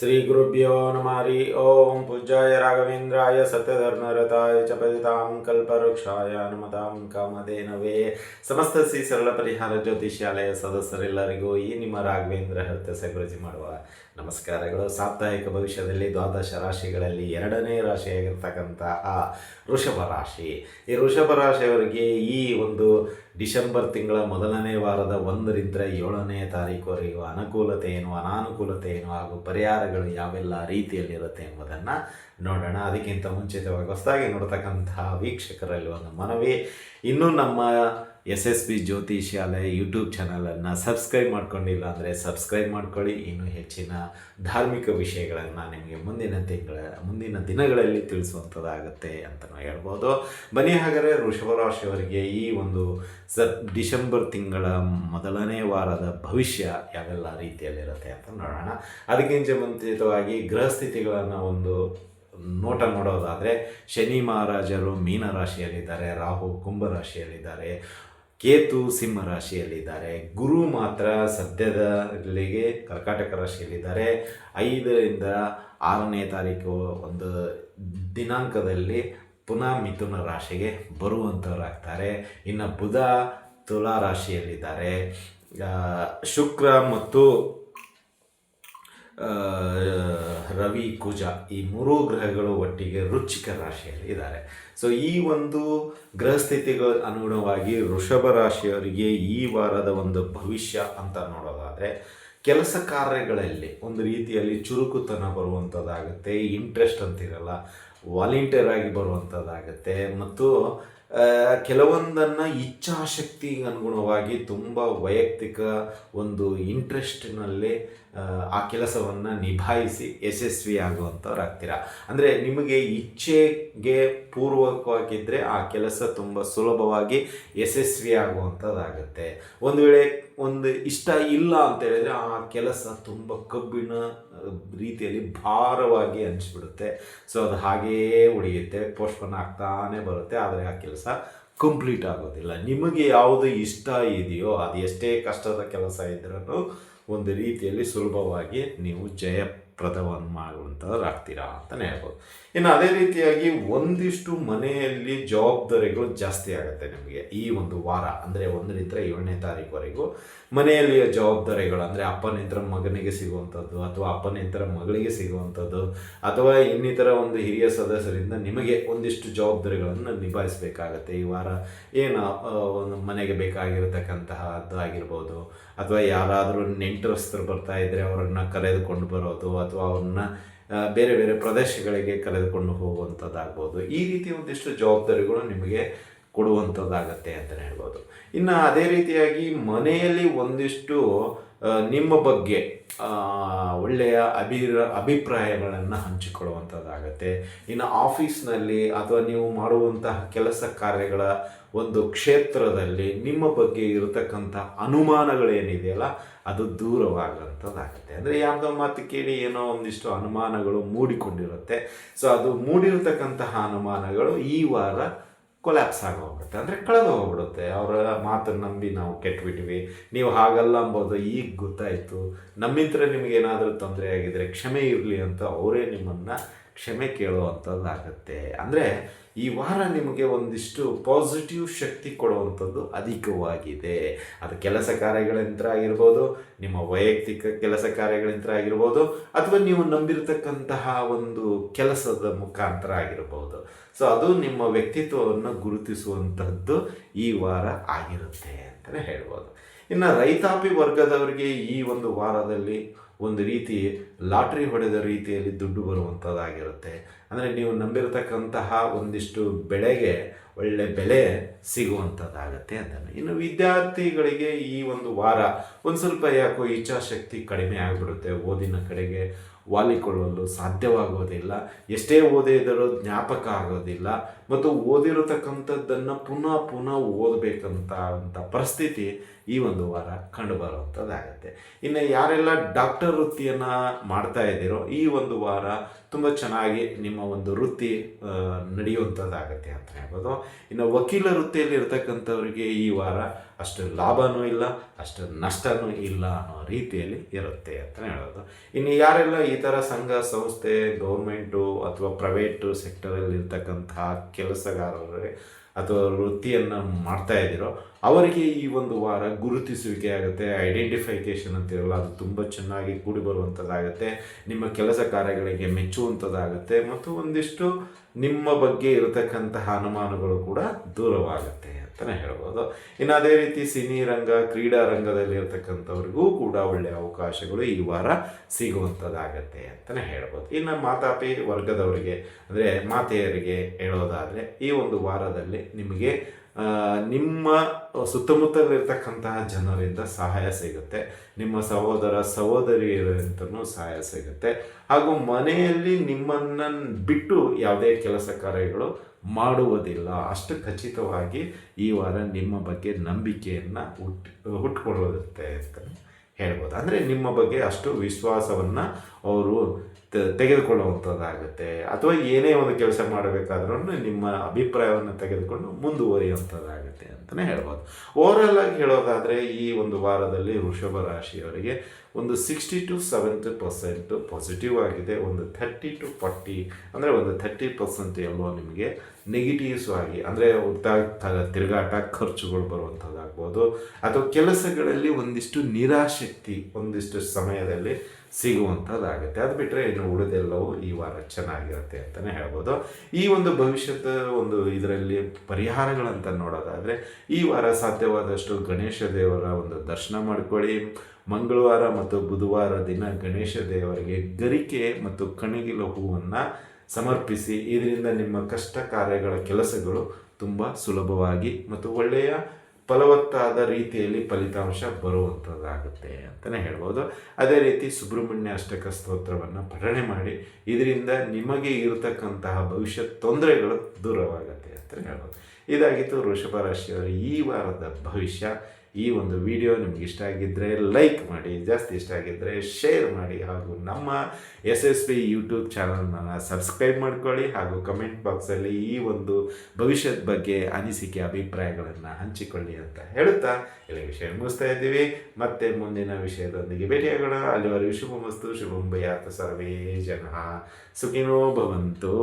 ಶ್ರೀ ಗುರುಭ್ಯೋ ನಮಾರಿ ಹರಿ ಓಂ ಪೂಜ್ಯಾಯ ರಾಘವೇಂದ್ರಾಯ ಸತ್ಯಧರ್ಮರತಾಯ ಚ ಪತಿತಾಂ ಕಲ್ಪವೃಕ್ಷಾಯ ನಮತಾಂ ಕಾಮಧೇನವೇ ಸಮಸ್ತ ಶ್ರೀ ಸರಳ ಪರಿಹಾರ ಜ್ಯೋತಿಷ್ಯಾಲಯ ಸದಸ್ಯರೆಲ್ಲರಿಗೂ ಈ ನಿಮ್ಮ ರಾಘವೇಂದ್ರ ಹೃತ್ಯ ಸಗುರಜಿ ಮಾಡುವ ನಮಸ್ಕಾರಗಳು. ಸಾಪ್ತಾಹಿಕ ಭವಿಷ್ಯದಲ್ಲಿ ದ್ವಾದಶ ರಾಶಿಗಳಲ್ಲಿ ಎರಡನೇ ರಾಶಿಯಾಗಿರ್ತಕ್ಕಂತಹ ವೃಷಭ ರಾಶಿ. ಈ ವೃಷಭ ರಾಶಿಯವರಿಗೆ ಈ ಒಂದು ಡಿಸೆಂಬರ್ ತಿಂಗಳ ಮೊದಲನೇ ವಾರದ ಒಂದರಿಂದ ಏಳನೇ ತಾರೀಕುವರೆಗೂ ಅನುಕೂಲತೆ ಏನು ಅನಾನುಕೂಲತೆ ಏನು ಹಾಗೂ ಪರಿಹಾರಗಳು ಯಾವೆಲ್ಲ ರೀತಿಯಲ್ಲಿರುತ್ತೆ ಎಂಬುದನ್ನು ನೋಡೋಣ. ಅದಕ್ಕಿಂತ ಮುಂಚಿತವಾಗಿ ಹೊಸದಾಗಿ ನೋಡ್ತಕ್ಕಂತಹ ವೀಕ್ಷಕರಲ್ಲಿ ಒಂದು ಮನವಿ. ಇನ್ನೂ ನಮ್ಮ S S B Jyotishyalaya YouTube ಚಾನಲನ್ನು ಸಬ್ಸ್ಕ್ರೈಬ್ ಮಾಡ್ಕೊಂಡಿಲ್ಲ ಅಂದರೆ ಸಬ್ಸ್ಕ್ರೈಬ್ ಮಾಡ್ಕೊಳ್ಳಿ. ಇನ್ನೂ ಹೆಚ್ಚಿನ ಧಾರ್ಮಿಕ ವಿಷಯಗಳನ್ನು ನಿಮಗೆ ಮುಂದಿನ ತಿಂಗಳ, ಮುಂದಿನ ದಿನಗಳಲ್ಲಿ ತಿಳಿಸುವಂಥದ್ದಾಗುತ್ತೆ ಅಂತಲೂ ಹೇಳ್ಬೋದು. ಬನ್ನಿ ಹಾಗಾದರೆ ರಾಶಿಯವರಿಗೆ ಈ ಒಂದು ಸ ಡಿಸೆಂಬರ್ ತಿಂಗಳ ಮೊದಲನೇ ವಾರದ ಭವಿಷ್ಯ ಯಾವೆಲ್ಲ ರೀತಿಯಲ್ಲಿರುತ್ತೆ ಅಂತ ನೋಡೋಣ. ಅದಕ್ಕಿಂತ ಮುಂಚಿತವಾಗಿ ಗೃಹಸ್ಥಿತಿಗಳನ್ನು ಒಂದು ನೋಟ ನೋಡೋದಾದರೆ ಶನಿ ಮಹಾರಾಜರು ಮೀನ ರಾಶಿಯಲ್ಲಿದ್ದಾರೆ, ರಾಹು ಕುಂಭ ರಾಶಿಯಲ್ಲಿದ್ದಾರೆ ಕೇತು ಸಿಂಹ ರಾಶಿಯಲ್ಲಿದ್ದಾರೆ. ಗುರು ಮಾತ್ರ ಸದ್ಯದಲ್ಲಿಗೆ ಕರ್ಕಾಟಕ ರಾಶಿಯಲ್ಲಿದ್ದಾರೆ. ಐದರಿಂದ ಆರನೇ ತಾರೀಕು ಒಂದು ದಿನಾಂಕದಲ್ಲಿ ಪುನಃ ಮಿಥುನ ರಾಶಿಗೆ ಬರುವಂಥವರಾಗ್ತಾರೆ ಇನ್ನು ಬುಧ ತುಲಾ ರಾಶಿಯಲ್ಲಿದ್ದಾರೆ. ಶುಕ್ರ ಮತ್ತು ರವಿ, ಕುಜ ಈ ಮೂರೂ ಗ್ರಹಗಳು ಒಟ್ಟಿಗೆ ರುಚಿಕ ರಾಶಿಯಲ್ಲಿ ಇದ್ದಾರೆ. ಸೊ ಈ ಒಂದು ಗ್ರಹ ಸ್ಥಿತಿಗಳ ಅನುಗುಣವಾಗಿ ವೃಷಭ ರಾಶಿಯವರಿಗೆ ಈ ವಾರದ ಒಂದು ಭವಿಷ್ಯ ಅಂತ ನೋಡೋದಾದರೆ, ಕೆಲಸ ಕಾರ್ಯಗಳಲ್ಲಿ ಒಂದು ರೀತಿಯಲ್ಲಿ ಚುರುಕುತನ ಬರುವಂಥದ್ದಾಗುತ್ತೆ ಇಂಟ್ರೆಸ್ಟ್ ಅಂತಿರಲ್ಲ ವಾಲಂಟಿಯರ್ ಆಗಿ ಬರುವಂಥದ್ದಾಗುತ್ತೆ, ಮತ್ತು ಕೆಲವೊಂದನ್ನು ಇಚ್ಛಾಶಕ್ತಿಗೆ ಅನುಗುಣವಾಗಿ ತುಂಬ ವೈಯಕ್ತಿಕ ಒಂದು ಇಂಟ್ರೆಸ್ಟ್ನಲ್ಲಿ ಆ ಕೆಲಸವನ್ನು ನಿಭಾಯಿಸಿ ಯಶಸ್ವಿ ಆಗುವಂಥವ್ರು ಆಗ್ತೀರಾ? ಅಂದರೆ ನಿಮಗೆ ಇಚ್ಛೆಗೆ ಪೂರ್ವಕವಾಗಿದ್ದರೆ ಆ ಕೆಲಸ ತುಂಬ ಸುಲಭವಾಗಿ ಯಶಸ್ವಿ ಆಗುವಂಥದ್ದಾಗುತ್ತೆ ಒಂದು ವೇಳೆ ಒಂದು ಇಷ್ಟ ಇಲ್ಲ ಅಂತ ಹೇಳಿದರೆ ಆ ಕೆಲಸ ತುಂಬ ಕಬ್ಬಿಣ ರೀತಿಯಲ್ಲಿ ಭಾರವಾಗಿ ಅನಿಸ್ಬಿಡುತ್ತೆ ಸೊ ಅದು ಹಾಗೆಯೇ ಉಳಿಯುತ್ತೆ, ಪೋಸ್ಟ್ಪೋನ್ ಆಗ್ತಾನೆ ಬರುತ್ತೆ, ಆದರೆ ಆ ಕೆಲಸ ಕಂಪ್ಲೀಟ್ ಆಗೋದಿಲ್ಲ. ನಿಮಗೆ ಯಾವುದು ಇಷ್ಟ ಇದೆಯೋ, ಅದು ಎಷ್ಟೇ ಕಷ್ಟದ ಕೆಲಸ ಇದ್ರೂ ಒಂದು ರೀತಿಯಲ್ಲಿ ಸುಲಭವಾಗಿ ನೀವು ಜಯಪ್ರದವನ್ನು ಮಾಡುವಂಥದ್ದು ಆಗ್ತೀರಾ ಅಂತಲೇ ಹೇಳ್ಬೋದು. ಇನ್ನು ಅದೇ ರೀತಿಯಾಗಿ ಒಂದಿಷ್ಟು ಮನೆಯಲ್ಲಿ ಜವಾಬ್ದಾರಿಗಳು ಜಾಸ್ತಿ ಆಗುತ್ತೆ ನಿಮಗೆ ಈ ಒಂದು ವಾರ. ಅಂದರೆ ಒಂದರಿಂದ ಏಳನೇ ತಾರೀಕುವರೆಗೂ ಮನೆಯಲ್ಲಿಯ ಜವಾಬ್ದಾರಿಗಳು, ಅಂದರೆ ಅಪ್ಪನಿಂದ ಮಗನಿಗೆ ಸಿಗುವಂಥದ್ದು ಅಥವಾ ಅಪ್ಪನಿಂದ ಮಗಳಿಗೆ ಸಿಗುವಂಥದ್ದು ಅಥವಾ ಇನ್ನಿತರ ಒಂದು ಹಿರಿಯ ಸದಸ್ಯರಿಂದ ನಿಮಗೆ ಒಂದಿಷ್ಟು ಜವಾಬ್ದಾರಿಗಳನ್ನು ನಿಭಾಯಿಸಬೇಕಾಗತ್ತೆ. ಈ ವಾರ ಏನು ಒಂದು ಮನೆಗೆ ಬೇಕಾಗಿರತಕ್ಕಂತಹದ್ದು ಆಗಿರ್ಬೋದು, ಅಥವಾ ಯಾರಾದರೂ ನೆಂಟರಸ್ತರು ಬರ್ತಾ ಇದ್ದರೆ ಅವರನ್ನು ಕರೆದುಕೊಂಡು ಬರೋದು ಅಥವಾ ಅವ್ರನ್ನ ಬೇರೆ ಬೇರೆ ಪ್ರದೇಶಗಳಿಗೆ ಕರೆದುಕೊಂಡು ಹೋಗುವಂಥದ್ದಾಗ್ಬೋದು ಈ ರೀತಿ ಒಂದಿಷ್ಟು ಜವಾಬ್ದಾರಿಗಳು ನಿಮಗೆ ಕೊಡುವಂಥದ್ದಾಗತ್ತೆ ಅಂತಲೇ ಹೇಳ್ಬೋದು. ಇನ್ನು ಅದೇ ರೀತಿಯಾಗಿ ಮನೆಯಲ್ಲಿ ಒಂದಿಷ್ಟು ನಿಮ್ಮ ಬಗ್ಗೆ ಒಳ್ಳೆಯ ಅಭಿರ, ಅಭಿಪ್ರಾಯಗಳನ್ನು ಹಂಚಿಕೊಳ್ಳುವಂಥದ್ದಾಗತ್ತೆ ಇನ್ನು ಆಫೀಸ್ನಲ್ಲಿ ಅಥವಾ ನೀವು ಮಾಡುವಂತಹ ಕೆಲಸ ಕಾರ್ಯಗಳ ಒಂದು ಕ್ಷೇತ್ರದಲ್ಲಿ ನಿಮ್ಮ ಬಗ್ಗೆ ಇರತಕ್ಕಂಥ ಅನುಮಾನಗಳೇನಿದೆಯಲ್ಲ, ಅದು ದೂರವಾಗುವಂಥದ್ದಾಗುತ್ತೆ ಅಂದರೆ ಯಾವುದೋ ಮಾತು ಕೇಳಿ ಏನೋ ಒಂದಿಷ್ಟು ಅನುಮಾನಗಳು ಮೂಡಿಕೊಂಡಿರುತ್ತೆ. ಸೊ ಅದು ಮೂಡಿರತಕ್ಕಂತಹ ಅನುಮಾನಗಳು ಈ ವಾರ ಕೊಲ್ಯಾಪ್ಸ್ ಆಗೋಗುತ್ತೆ ಅಂದರೆ ಕಳೆದು ಹೋಗ್ಬಿಡುತ್ತೆ ಅವರ ಮಾತನ್ನು ನಂಬಿ ನಾವು ಕೆಟ್ಬಿಟ್ವಿ. ನೀವು ಹಾಗಲ್ಲ ಅಂಬೋದು, ಈಗ ಗೊತ್ತಾಯಿತು. ನಮ್ಮಿಂತ್ರ ನಿಮಗೇನಾದರೂ ತೊಂದರೆ ಆಗಿದ್ದರೆ ಕ್ಷಮೆ ಇರಲಿ ಅಂತ ಅವರೇ ನಿಮ್ಮನ್ನು ಕ್ಷಮೆ ಕೇಳುವಂಥದ್ದಾಗತ್ತೆ ಅಂದರೆ ಈ ವಾರ ನಿಮಗೆ ಒಂದಿಷ್ಟು ಪಾಸಿಟಿವ್ ಶಕ್ತಿ ಕೊಡುವಂಥದ್ದು ಅಧಿಕವಾಗಿದೆ. ಅದು ಕೆಲಸ ಕಾರ್ಯಗಳಿಂದ ಆಗಿರ್ಬೋದು, ನಿಮ್ಮ ವೈಯಕ್ತಿಕ ಕೆಲಸ ಕಾರ್ಯಗಳಿಂದ ಆಗಿರ್ಬೋದು, ಅಥವಾ ನೀವು ನಂಬಿರತಕ್ಕಂತಹ ಒಂದು ಕೆಲಸದ ಮುಖಾಂತರ ಆಗಿರ್ಬೋದು. ಸೊ ಅದು ನಿಮ್ಮ ವ್ಯಕ್ತಿತ್ವವನ್ನು ಗುರುತಿಸುವಂಥದ್ದು ಈ ವಾರ ಆಗಿರುತ್ತೆ ಅಂತಲೇ ಹೇಳ್ಬೋದು. ಇನ್ನು ರೈತಾಪಿ ವರ್ಗದವರಿಗೆ ಈ ಒಂದು ವಾರದಲ್ಲಿ ಒಂದು ರೀತಿ ಲಾಟ್ರಿ ಹೊಡೆದ ರೀತಿಯಲ್ಲಿ ದುಡ್ಡು ಬರುವಂಥದ್ದಾಗಿರುತ್ತೆ ಅಂದರೆ ನೀವು ನಂಬಿರತಕ್ಕಂತಹ ಒಂದಿಷ್ಟು ಬೆಳೆಗೆ ಒಳ್ಳೆ ಬೆಲೆ ಸಿಗುವಂಥದ್ದಾಗತ್ತೆ ಅಂತಾನೆ ಇನ್ನು ವಿದ್ಯಾರ್ಥಿಗಳಿಗೆ ಈ ಒಂದು ವಾರ ಒಂದು ಸ್ವಲ್ಪ ಯಾಕೋ ಇಚ್ಛಾಶಕ್ತಿ ಕಡಿಮೆ ಆಗಿಬಿಡುತ್ತೆ. ಓದಿನ ಕಡೆಗೆ ವಾಲಿಕೊಳ್ಳಲು ಸಾಧ್ಯವಾಗೋದಿಲ್ಲ. ಎಷ್ಟೇ ಓದಿದರೂ ಜ್ಞಾಪಕ ಆಗೋದಿಲ್ಲ. ಮತ್ತು ಓದಿರತಕ್ಕಂಥದ್ದನ್ನು ಪುನಃ ಪುನಃ ಓದಬೇಕಂತ ಅಂತ ಪರಿಸ್ಥಿತಿ ಈ ಒಂದು ವಾರ ಕಂಡುಬರುವಂಥದ್ದಾಗತ್ತೆ ಇನ್ನು ಯಾರೆಲ್ಲ ಡಾಕ್ಟರ್ ವೃತ್ತಿಯನ್ನು ಮಾಡ್ತಾ ಇದ್ದೀರೋ ಈ ಒಂದು ವಾರ ತುಂಬ ಚೆನ್ನಾಗಿ ನಿಮ್ಮ ಒಂದು ವೃತ್ತಿ ನಡೆಯುವಂಥದ್ದಾಗತ್ತೆ ಅಂತ ಹೇಳ್ಬೋದು. ಇನ್ನು ವಕೀಲ ವೃತ್ತಿಯಲ್ಲಿ ಇರತಕ್ಕಂಥವ್ರಿಗೆ ಈ ವಾರ ಅಷ್ಟು ಲಾಭವೂ ಇಲ್ಲ, ಅಷ್ಟು ನಷ್ಟವೂ ಇಲ್ಲ ಅನ್ನೋ ರೀತಿಯಲ್ಲಿ ಇರುತ್ತೆ ಅಂತ ಹೇಳೋದು. ಇನ್ನು ಯಾರೆಲ್ಲ ಈ ಥರ ಸಂಘ, ಸಂಸ್ಥೆ, ಗೌರ್ಮೆಂಟು ಅಥವಾ ಪ್ರೈವೇಟು ಸೆಕ್ಟರಲ್ಲಿ ಇರ್ತಕ್ಕಂತಹ ಕೆಲಸಗಾರರೇ ಅಥವಾ ವೃತ್ತಿಯನ್ನು ಮಾಡ್ತಾ ಇದ್ದೀರೋ, ಅವರಿಗೆ ಈ ಒಂದು ವಾರ ಗುರುತಿಸುವಿಕೆ ಆಗುತ್ತೆ ಐಡೆಂಟಿಫಿಕೇಷನ್ ಅಂತಿರಲ್ಲ ಅದು ತುಂಬ ಚೆನ್ನಾಗಿ ಕೂಡಿ ಬರುವಂಥದ್ದಾಗುತ್ತೆ ನಿಮ್ಮ ಕೆಲಸ ಕಾರ್ಯಗಳಿಗೆ ಮೆಚ್ಚುವಂಥದ್ದಾಗುತ್ತೆ ಮತ್ತು ಒಂದಿಷ್ಟು ನಿಮ್ಮ ಬಗ್ಗೆ ಇರತಕ್ಕಂತಹ ಅನುಮಾನಗಳು ಕೂಡ ದೂರವಾಗುತ್ತೆ. ಅಂತಲೇ ಹೇಳ್ಬೋದು. ಇನ್ನು ಅದೇ ರೀತಿ ಸಿನಿ ರಂಗ, ಕ್ರೀಡಾ ರಂಗದಲ್ಲಿ ಇರತಕ್ಕಂಥವ್ರಿಗೂ ಕೂಡ ಒಳ್ಳೆಯ ಅವಕಾಶಗಳು ಈ ವಾರ ಸಿಗುವಂಥದ್ದಾಗತ್ತೆ ಅಂತಲೇ ಹೇಳ್ಬೋದು. ಇನ್ನು ಮಾತಾಪಿ ವರ್ಗದವರಿಗೆ, ಅಂದರೆ ಮಾತೆಯರಿಗೆ ಹೇಳೋದಾದರೆ ಈ ಒಂದು ವಾರದಲ್ಲಿ ನಿಮಗೆ ನಿಮ್ಮ ಸುತ್ತಮುತ್ತಲಿರ್ತಕ್ಕಂತಹ ಜನರಿಂದ ಸಹಾಯ ಸಿಗುತ್ತೆ. ನಿಮ್ಮ ಸಹೋದರ ಸಹೋದರಿಯರಿಂದನೂ ಸಹಾಯ ಸಿಗುತ್ತೆ. ಹಾಗೂ ಮನೆಯಲ್ಲಿ ನಿಮ್ಮನ್ನು ಬಿಟ್ಟು ಯಾವುದೇ ಕೆಲಸ ಕಾರ್ಯಗಳು ಮಾಡುವುದಿಲ್ಲ. ಅಷ್ಟು ಖಚಿತವಾಗಿ ಈ ವಾರ ನಿಮ್ಮ ಬಗ್ಗೆ ನಂಬಿಕೆಯನ್ನು ಹುಟ್, ಹುಟ್ಕೊಳ್ಳುತ್ತೆ ಅಂತ ಹೇಳ್ಬೋದು. ಅಂದರೆ ನಿಮ್ಮ ಬಗ್ಗೆ ಅಷ್ಟು ವಿಶ್ವಾಸವನ್ನು ಅವರು ತೆಗೆದುಕೊಳ್ಳುವಂಥದ್ದಾಗುತ್ತೆ ಅಥವಾ ಏನೇ ಒಂದು ಕೆಲಸ ಮಾಡಬೇಕಾದ್ರೂ ನಿಮ್ಮ ಅಭಿಪ್ರಾಯವನ್ನು ತೆಗೆದುಕೊಂಡು ಮುಂದುವರಿಯುವಂಥದ್ದಾಗುತ್ತೆ ಅಂತಲೇ ಹೇಳ್ಬೋದು. ಓವರಾಲ್ ಆಗಿ ಹೇಳೋದಾದರೆ, ಈ ಒಂದು ವಾರದಲ್ಲಿ ವೃಷಭ ರಾಶಿಯವರಿಗೆ ಒಂದು sixty to seventy percent positive ಆಗಿದೆ. ಒಂದು ಥರ್ಟಿ ಟು ಫಾರ್ಟಿ ಅಂದರೆ ಒಂದು ಥರ್ಟಿ ಪರ್ಸೆಂಟ್ ಎಲ್ಲೋ ನಿಮಗೆ ನೆಗೆಟಿವ್ಸ್ ಆಗಿ, ಅಂದರೆ ತಿರುಗಾಟ ಖರ್ಚುಗಳು ಬರುವಂಥದ್ದಾಗ್ಬೋದು. ಅಥವಾ ಕೆಲಸಗಳಲ್ಲಿ ಒಂದಿಷ್ಟು ನಿರಾಶಕ್ತಿ, ಒಂದಿಷ್ಟು ಸಮಯದಲ್ಲಿ ಸಿಗುವಂಥದ್ದಾಗುತ್ತೆ. ಅದು ಬಿಟ್ಟರೆ ಇನ್ನು ಉಳಿದೆಲ್ಲವೂ ಈ ವಾರ ಚೆನ್ನಾಗಿರುತ್ತೆ ಅಂತಲೇ ಹೇಳ್ಬೋದು. ಈ ಒಂದು ಭವಿಷ್ಯದ ಒಂದು ಇದರಲ್ಲಿ ಪರಿಹಾರಗಳಂತ ನೋಡೋದಾದರೆ, ಈ ವಾರ ಸಾಧ್ಯವಾದಷ್ಟು ಗಣೇಶ ದೇವರ ಒಂದು ದರ್ಶನ ಮಾಡ್ಕೊಳ್ಳಿ. ಮಂಗಳವಾರ ಮತ್ತು ಬುಧವಾರ ದಿನ ಗಣೇಶ ದೇವರಿಗೆ ಗರಿಕೆ ಮತ್ತು ಕಣಗಿಲ ಹೂವನ್ನು ಸಮರ್ಪಿಸಿ, ಇದರಿಂದ ನಿಮ್ಮ ಕಷ್ಟ ಕಾರ್ಯಗಳ ಕೆಲಸಗಳು ತುಂಬ ಸುಲಭವಾಗಿ ಮತ್ತು ಒಳ್ಳೆಯ ಫಲವತ್ತಾದ ರೀತಿಯಲ್ಲಿ ಫಲಿತಾಂಶ ಬರುವಂಥದ್ದಾಗುತ್ತೆ ಅಂತಲೇ ಹೇಳ್ಬೋದು. ಅದೇ ರೀತಿ ಸುಬ್ರಹ್ಮಣ್ಯ ಅಷ್ಟಕ ಸ್ತೋತ್ರವನ್ನು ಪಠಣೆ ಮಾಡಿ, ಇದರಿಂದ ನಿಮಗೆ ಇರತಕ್ಕಂತಹ ಭವಿಷ್ಯ ತೊಂದರೆಗಳು ದೂರವಾಗುತ್ತೆ ಅಂತಲೇ ಹೇಳ್ಬೋದು. ಇದಾಗಿತ್ತು ವೃಷಭ ರಾಶಿಯವರ ಈ ವಾರದ ಭವಿಷ್ಯ. ಈ ಒಂದು ವಿಡಿಯೋ ನಿಮ್ಗೆ ಇಷ್ಟ ಆಗಿದ್ದರೆ ಲೈಕ್ ಮಾಡಿ, ಜಾಸ್ತಿ ಇಷ್ಟ ಆಗಿದ್ದರೆ ಶೇರ್ ಮಾಡಿ ಹಾಗೂ ನಮ್ಮ ಎಸ್ ಎಸ್ ಪಿ ಯೂಟ್ಯೂಬ್ ಚಾನಲ್ನ ಸಬ್ಸ್ಕ್ರೈಬ್ ಮಾಡ್ಕೊಳ್ಳಿ ಹಾಗೂ ಕಮೆಂಟ್ ಬಾಕ್ಸಲ್ಲಿ ಈ ಒಂದು ಭವಿಷ್ಯದ ಬಗ್ಗೆ ಅನಿಸಿಕೆ, ಅಭಿಪ್ರಾಯಗಳನ್ನು ಹಂಚಿಕೊಳ್ಳಿ ಅಂತ ಹೇಳುತ್ತಾ ಇಲ್ಲಿ ವಿಷಯ ಮುಗಿಸ್ತಾ ಇದ್ದೀವಿ. ಮತ್ತೆ ಮುಂದಿನ ವಿಷಯದೊಂದಿಗೆ ಭೇಟಿಯಾಗೋಣ. ಅಲ್ಲಿವರೆಗೂ ಶುಭಮಸ್ತು, ಶುಭಂ ಭಯಾತ, ಸರ್ವೇ ಜನ ಸುಖಿನೋ ಭವಂತು.